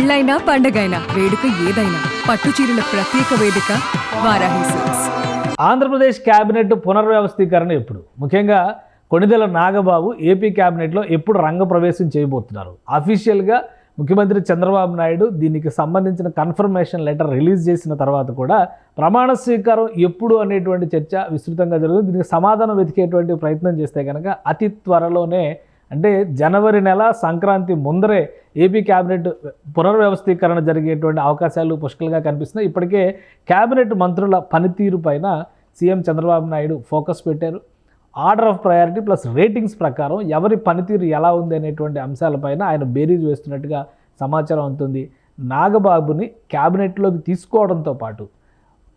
పెళ్ళైనా పండగైనా వేడుక ఏదైనా పట్టు చీరల ప్రత్యేక వేదిక వారాహి సిల్క్స్. ఆంధ్రప్రదేశ్ క్యాబినెట్ పునర్వ్యవస్థీకరణ ఎప్పుడు? ముఖ్యంగా కొణిదెల నాగబాబు ఏపీ క్యాబినెట్లో ఎప్పుడు రంగప్రవేశం చేయబోతున్నారు. అఫీషియల్గా ముఖ్యమంత్రి చంద్రబాబు నాయుడు దీనికి సంబంధించిన కన్ఫర్మేషన్ లెటర్ రిలీజ్ చేసిన తర్వాత కూడా ప్రమాణ స్వీకారం ఎప్పుడు అనేటువంటి చర్చ విస్తృతంగా జరుగుతుంది. దీనికి సమాధానం వెతికేటువంటి ప్రయత్నం చేస్తే కనుక అతి త్వరలోనే అంటే జనవరి నెల సంక్రాంతి ముందరే ఏపీ క్యాబినెట్ పునర్వ్యవస్థీకరణ జరిగేటువంటి అవకాశాలు పుష్కలుగా కనిపిస్తున్నాయి. ఇప్పటికే క్యాబినెట్ మంత్రుల పనితీరు పైన సీఎం చంద్రబాబు నాయుడు ఫోకస్ పెట్టారు. Order of priority plus ratings ప్రకారం ఎవరి పనితీరు ఎలా ఉంది అనేటువంటి అంశాలపైన ఆయన బేరీజ్ వేస్తున్నట్టుగా సమాచారం అందుతుంది. నాగబాబుని క్యాబినెట్లోకి తీసుకోవడంతో పాటు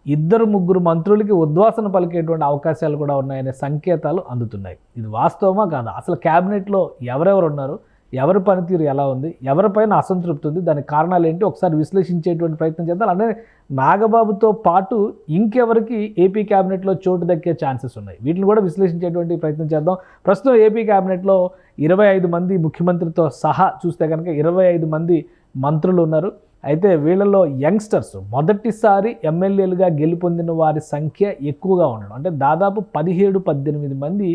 ఇద్దరు ముగ్గురు మంత్రులకి ఉద్వాసన పలికేటువంటి అవకాశాలు కూడా ఉన్నాయనే సంకేతాలు అందుతున్నాయి. ఇది వాస్తవమా కాదా? అసలు క్యాబినెట్లో ఎవరెవరు ఉన్నారు? ఎవరి పనితీరు ఎలా ఉంది? ఎవరిపైన అసంతృప్తి ఉంది? దాని కారణాలు ఏంటి? ఒకసారి విశ్లేషించేటువంటి ప్రయత్నం చేద్దాం. అంటే నాగబాబుతో పాటు ఇంకెవరికి ఏపీ క్యాబినెట్లో చోటు దక్కే ఛాన్సెస్ ఉన్నాయి? వీటిని కూడా విశ్లేషించేటువంటి ప్రయత్నం చేద్దాం. ప్రస్తుతం ఏపీ క్యాబినెట్లో ఇరవై ఐదు మంది ముఖ్యమంత్రితో సహా చూస్తే కనుక ఇరవై ఐదు మంది మంత్రులు ఉన్నారు. అయితే వీళ్ళలో యంగ్స్టర్స్ మొదటిసారి ఎమ్మెల్యేలుగా గెలుపొందిన వారి సంఖ్య ఎక్కువగా ఉండడం. అంటే దాదాపు పదిహేడు పద్దెనిమిది మంది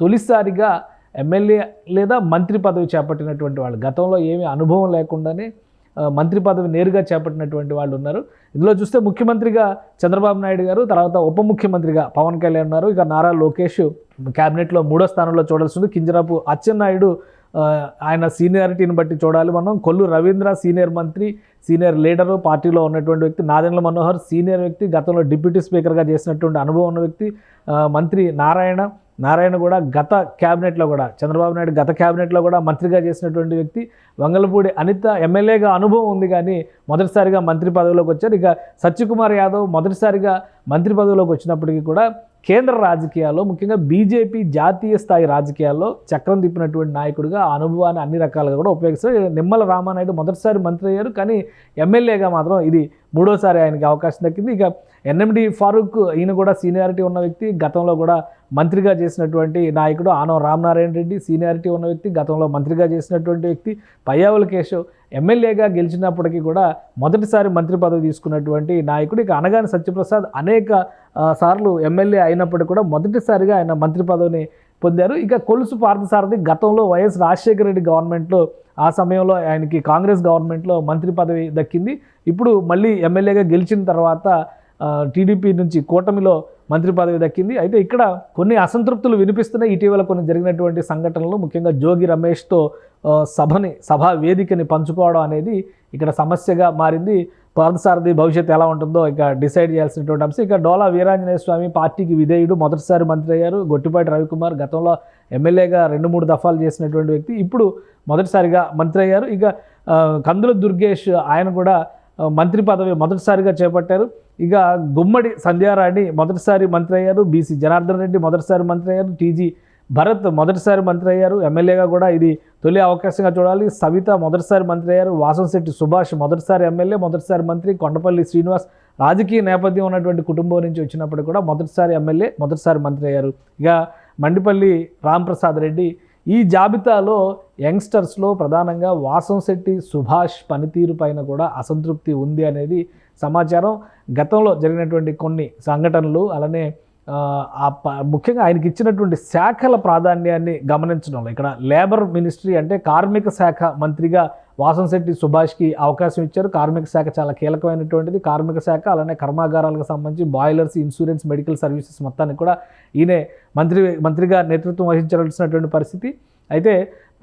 తొలిసారిగా ఎమ్మెల్యే లేదా మంత్రి పదవి చేపట్టినటువంటి వాళ్ళు. గతంలో ఏమీ అనుభవం లేకుండానే మంత్రి పదవి నేరుగా చేపట్టినటువంటి వాళ్ళు ఉన్నారు. ఇందులో చూస్తే ముఖ్యమంత్రిగా చంద్రబాబు నాయుడు గారు తర్వాత ఉప ముఖ్యమంత్రిగా పవన్ కళ్యాణ్ ఉన్నారు. ఇక నారా లోకేష్ క్యాబినెట్లో మూడో స్థానంలో చూడాల్సింది కింజరాపు అచ్చెన్నాయుడు ఆయన సీనియారిటీని బట్టి చూడాలి మనం. కొల్లు రవీంద్ర సీనియర్ మంత్రి సీనియర్ లీడరు పార్టీలో ఉన్నటువంటి వ్యక్తి నాదెండ్ల మనోహర్ సీనియర్ వ్యక్తి గతంలో డిప్యూటీ స్పీకర్గా చేసినటువంటి అనుభవం ఉన్న వ్యక్తి మంత్రి నారాయణ. నారాయణ కూడా గత క్యాబినెట్లో కూడా చంద్రబాబు నాయుడు గత క్యాబినెట్లో కూడా మంత్రిగా చేసినటువంటి వ్యక్తి. వంగలపూడి అనిత ఎమ్మెల్యేగా అనుభవం ఉంది కానీ మొదటిసారిగా మంత్రి పదవిలోకి వచ్చారు. ఇక సత్యకుమార్ యాదవ్ మొదటిసారిగా మంత్రి పదవిలోకి వచ్చినప్పటికీ కూడా కేంద్ర రాజకీయాల్లో ముఖ్యంగా బీజేపీ జాతీయ స్థాయి రాజకీయాల్లో చక్రం తిప్పినటువంటి నాయకుడిగా ఆ అనుభవాన్ని అన్ని రకాలుగా కూడా ఉపయోగిస్తారు నిమ్మల రామానాయుడు మొదటిసారి మంత్రి అయ్యారు కానీ ఎమ్మెల్యేగా మాత్రం ఇది మూడోసారి ఆయనకి అవకాశం దక్కింది. ఇక ఎన్ఎండి ఫారూక్ ఈయన కూడా సీనియారిటీ ఉన్న వ్యక్తి గతంలో కూడా మంత్రిగా చేసినటువంటి నాయకుడు ఆనవ రామనారాయణ రెడ్డి సీనియారిటీ ఉన్న వ్యక్తి గతంలో మంత్రిగా చేసినటువంటి వ్యక్తి పయ్యావుల కేశవ్ ఎమ్మెల్యేగా గెలిచినప్పటికీ కూడా మొదటిసారి మంత్రి పదవి తీసుకున్నటువంటి నాయకుడు. ఇక అనగాని సత్యప్రసాద్ అనేక సార్లు ఎమ్మెల్యే అయినప్పటికీ కూడా మొదటిసారిగా ఆయన మంత్రి పదవిని పొందారు. ఇక కొలుసు పార్థసారథి గతంలో వైఎస్ రాజశేఖర రెడ్డి గవర్నమెంట్లో ఆ సమయంలో ఆయనకి కాంగ్రెస్ గవర్నమెంట్లో మంత్రి పదవి దక్కింది. ఇప్పుడు మళ్ళీ ఎమ్మెల్యేగా గెలిచిన తర్వాత టీడీపీ నుంచి కూటమిలో మంత్రి పదవి దక్కింది. అయితే ఇక్కడ కొన్ని అసంతృప్తులు వినిపిస్తున్నాయి. ఇటీవల కొన్ని జరిగినటువంటి సంఘటనలు ముఖ్యంగా జోగి రమేష్తో సభని సభా వేదికని పంచుకోవడం అనేది ఇక్కడ సమస్యగా మారింది. పార్థసారథి భవిష్యత్తు ఎలా ఉంటుందో ఇక డిసైడ్ చేయాల్సినటువంటి అంశం. ఇక డోలా వీరాంజనేయ స్వామి పార్టీకి విధేయుడు మొదటిసారి మంత్రి అయ్యారు. గొట్టిపాటి రవికుమార్ గతంలో ఎమ్మెల్యేగా రెండు మూడు దఫాలు చేసినటువంటి వ్యక్తి ఇప్పుడు మొదటిసారిగా మంత్రి అయ్యారు. ఇక కందుల దుర్గేష్ ఆయన కూడా మంత్రి పదవి మొదటిసారిగా చేపట్టారు. ఇక గుమ్మడి సంధ్యారాణి మొదటిసారి మంత్రి అయ్యారు. బీసీ జనార్దన్ రెడ్డి మొదటిసారి మంత్రి అయ్యారు. టీజీ భరత్ మొదటిసారి మంత్రి అయ్యారు. ఎమ్మెల్యేగా కూడా ఇది తొలి అవకాశంగా చూడాలి. సవిత మొదటిసారి మంత్రి అయ్యారు. వాసంశెట్టి సుభాష్ మొదటిసారి ఎమ్మెల్యే మొదటిసారి మంత్రి. కొండపల్లి శ్రీనివాస్ రాజకీయ నేపథ్యం ఉన్నటువంటి కుటుంబం నుంచి వచ్చినప్పుడు కూడా మొదటిసారి ఎమ్మెల్యే మొదటిసారి మంత్రి అయ్యారు. ఇక మండిపల్లి రాంప్రసాద్ రెడ్డి ఈ జాబితాలో యంగ్స్టర్స్లో ప్రధానంగా వాసంశెట్టి సుభాష్ పనితీరు పైన కూడా అసంతృప్తి ఉంది అనేది సమాచారం. గతంలో జరిగినటువంటి కొన్ని సంఘటనలు అలానే ముఖ్యంగా ఆయనకి ఇచ్చినటువంటి శాఖల ప్రాధాన్యాన్ని గమనించడంలో ఇక్కడ లేబర్ మినిస్ట్రీ అంటే కార్మిక శాఖ మంత్రిగా వాసంశెట్టి సుభాష్కి అవకాశం ఇచ్చారు. కార్మిక శాఖ చాలా కీలకమైనటువంటిది. కార్మిక శాఖ అలానే కర్మాగారాలకు సంబంధించి బాయిలర్స్ ఇన్సూరెన్స్ మెడికల్ సర్వీసెస్ మొత్తానికి కూడా ఈయనే మంత్రి మంత్రిగా నేతృత్వం వహించాల్సినటువంటి పరిస్థితి. అయితే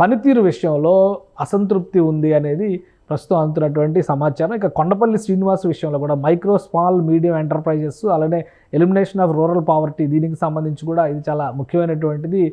పనితీరు విషయంలో అసంతృప్తి ఉంది అనేది ప్రస్తుతం అందుతున్నటువంటి సమాచారం. ఇక కొండపల్లి శ్రీనివాస్ విషయంలో కూడా మైక్రో స్మాల్ మీడియం ఎంటర్ప్రైజెస్ అలానే ఎలిమినేషన్ ఆఫ్ రూరల్ పావర్టీ దీనికి సంబంధించి కూడా ఇది చాలా ముఖ్యమైనటువంటిది.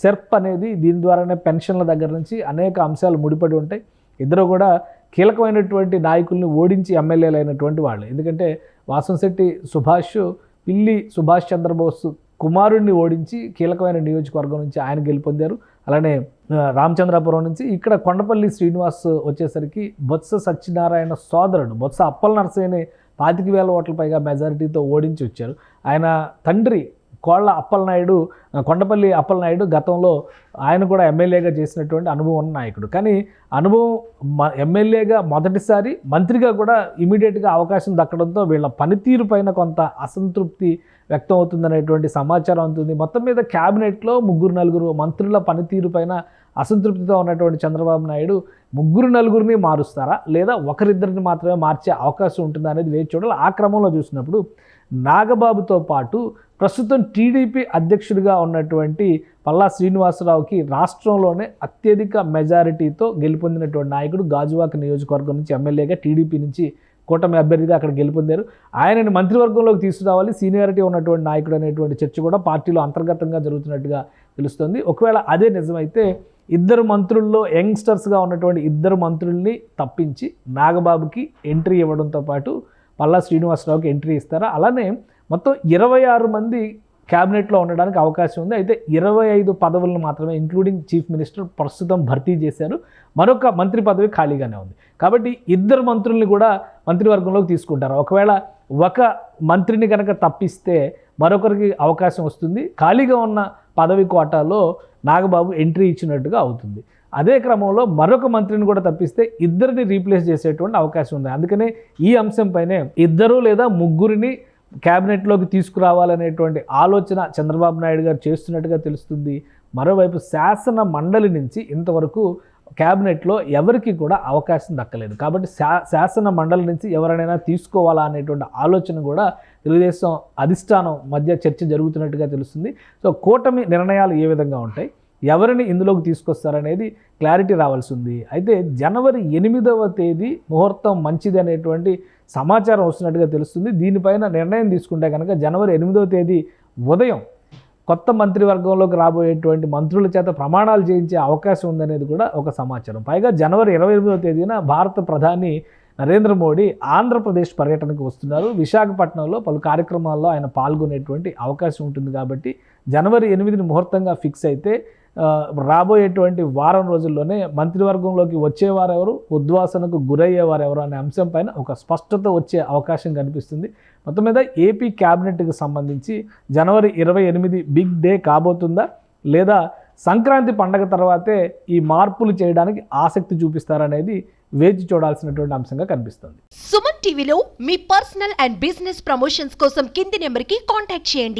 సెర్ప్ అనేది దీని ద్వారానే పెన్షన్ల దగ్గర నుంచి అనేక అంశాలు ముడిపడి ఉంటాయి. ఇద్దరు కూడా కీలకమైనటువంటి నాయకుల్ని ఓడించి ఎమ్మెల్యేలు అయినటువంటి వాళ్ళు. ఎందుకంటే వాసంశెట్టి సుభాష్ పిల్లి సుభాష్ చంద్రబోస్ కుమారుడిని ఓడించి కీలకమైన నియోజకవర్గం నుంచి ఆయన గెలుపొందారు. అలానే రామచంద్రాపురం నుంచి ఇక్కడ కొండపల్లి శ్రీనివాస్ వచ్చేసరికి బొత్స సత్యనారాయణ సోదరుడు బొత్స అప్పల నరసయ్యని పాతిక వేల ఓట్ల పైగా మెజారిటీతో ఓడించి వచ్చారు. ఆయన తండ్రి కోళ్ళ అప్పలనాయుడు కొండపల్లి అప్పలనాయుడు గతంలో ఆయన కూడా ఎమ్మెల్యేగా చేసినటువంటి అనుభవం ఉన్న నాయకుడు. కానీ అనుభవం మ- ఎమ్మెల్యేగా మొదటిసారి మంత్రిగా కూడా ఇమీడియట్గా అవకాశం దక్కడంతో వీళ్ళ పనితీరు పైన కొంత అసంతృప్తి వ్యక్తం అవుతుందనేటువంటి సమాచారం ఉంటుంది మొత్తం మీద క్యాబినెట్లో ముగ్గురు నలుగురు మంత్రుల పనితీరు పైన అసంతృప్తితో ఉన్నటువంటి చంద్రబాబు నాయుడు ముగ్గురు నలుగురిని మారుస్తారా? లేదా ఒకరిద్దరిని మాత్రమే మార్చే అవకాశం ఉంటుందా అనేది వేచి చూడాలి. ఆ క్రమంలో చూసినప్పుడు నాగబాబుతో పాటు ప్రస్తుతం టీడీపీ అధ్యక్షుడిగా ఉన్నటువంటి పల్లా శ్రీనివాసరావుకి రాష్ట్రంలోనే అత్యధిక మెజారిటీతో గెలుపొందినటువంటి నాయకుడు గాజువాక నియోజకవర్గం నుంచి ఎమ్మెల్యేగా టీడీపీ నుంచి కూటమి అభ్యర్థిగా అక్కడ గెలుపొందారు. ఆయనని మంత్రివర్గంలోకి తీసుకురావాలి సీనియారిటీ ఉన్నటువంటి నాయకుడు అనేటువంటి చర్చ కూడా పార్టీలో అంతర్గతంగా జరుగుతున్నట్టుగా తెలుస్తుంది. ఒకవేళ అదే నిజమైతే ఇద్దరు మంత్రుల్లో యంగ్స్టర్స్గా ఉన్నటువంటి ఇద్దరు మంత్రుల్ని తప్పించి నాగబాబుకి ఎంట్రీ ఇవ్వడంతో పాటు పల్లా శ్రీనివాసరావుకి ఎంట్రీ ఇస్తారా? అలానే మొత్తం ఇరవై ఆరు మంది క్యాబినెట్లో ఉండడానికి అవకాశం ఉంది. అయితే ఇరవై ఐదు పదవులను మాత్రమే ఇంక్లూడింగ్ చీఫ్ మినిస్టర్ ప్రస్తుతం భర్తీ చేశారు. మరొక మంత్రి పదవి ఖాళీగానే ఉంది. కాబట్టి ఇద్దరు మంత్రుల్ని కూడా మంత్రివర్గంలోకి తీసుకుంటారు. ఒకవేళ ఒక మంత్రిని కనుక తప్పిస్తే మరొకరికి అవకాశం వస్తుంది. ఖాళీగా ఉన్న పదవి కోటాలో నాగబాబు ఎంట్రీ ఇచ్చినట్టుగా అవుతుంది. అదే క్రమంలో మరొక మంత్రిని కూడా తప్పిస్తే ఇద్దరిని రీప్లేస్ చేసేటువంటి అవకాశం ఉంది. అందుకనే ఈ అంశంపైనే ఇద్దరు లేదా ముగ్గురిని క్యాబినెట్లోకి తీసుకురావాలనేటువంటి ఆలోచన చంద్రబాబు నాయుడు గారు చేస్తున్నట్టుగా తెలుస్తుంది. మరోవైపు శాసన మండలి నుంచి ఇంతవరకు క్యాబినెట్లో ఎవరికి కూడా అవకాశం దక్కలేదు. కాబట్టి శా శాసన మండలి నుంచి ఎవరైనా తీసుకోవాలా అనేటువంటి ఆలోచన కూడా తెలుగుదేశం అధిష్టానం మధ్య చర్చ జరుగుతున్నట్టుగా తెలుస్తుంది. సో కూటమి నిర్ణయాలు ఏ విధంగా ఉంటాయి? ఎవరిని ఇందులోకి తీసుకొస్తారనేది క్లారిటీ రావాల్సి ఉంది. అయితే జనవరి ఎనిమిదవ తేదీ ముహూర్తం మంచిది అనేటువంటి సమాచారం వస్తున్నట్టుగా తెలుస్తుంది. దీనిపైన నిర్ణయం తీసుకుంటే కనుక జనవరి ఎనిమిదవ తేదీ ఉదయం కొత్త మంత్రివర్గంలోకి రాబోయేటువంటి మంత్రుల చేత ప్రమాణాలు చేయించే అవకాశం ఉందనేది కూడా ఒక సమాచారం. పైగా జనవరి ఇరవై ఎనిమిదవ తేదీన భారత ప్రధాని నరేంద్ర మోడీ ఆంధ్రప్రదేశ్ పర్యటనకు వస్తున్నారు. విశాఖపట్నంలో పలు కార్యక్రమాల్లో ఆయన పాల్గొనేటువంటి అవకాశం ఉంటుంది కాబట్టి జనవరి ఎనిమిదిని ముహూర్తంగా ఫిక్స్ అయితే రాబోయేటువంటి వారం రోజుల్లోనే మంత్రివర్గంలోకి వచ్చేవారెవరు ఉద్వాసనకు గురయ్యేవారెవరు అనే అంశం పైన ఒక స్పష్టత వచ్చే అవకాశం కనిపిస్తుంది. మొత్తం మీద ఏపీ క్యాబినెట్కి సంబంధించి జనవరి ఇరవై ఎనిమిది బిగ్ డే కాబోతుందా? లేదా సంక్రాంతి పండగ తర్వాతే ఈ మార్పులు చేయడానికి ఆసక్తి చూపిస్తారనేది వేచి చూడాల్సినటువంటి అంశంగా కనిపిస్తుంది. సుమన్ టీవీలో మీ పర్సనల్ అండ్ బిజినెస్ ప్రమోషన్స్ కోసం కింది నెంబర్కి కాంటాక్ట్ చేయండి.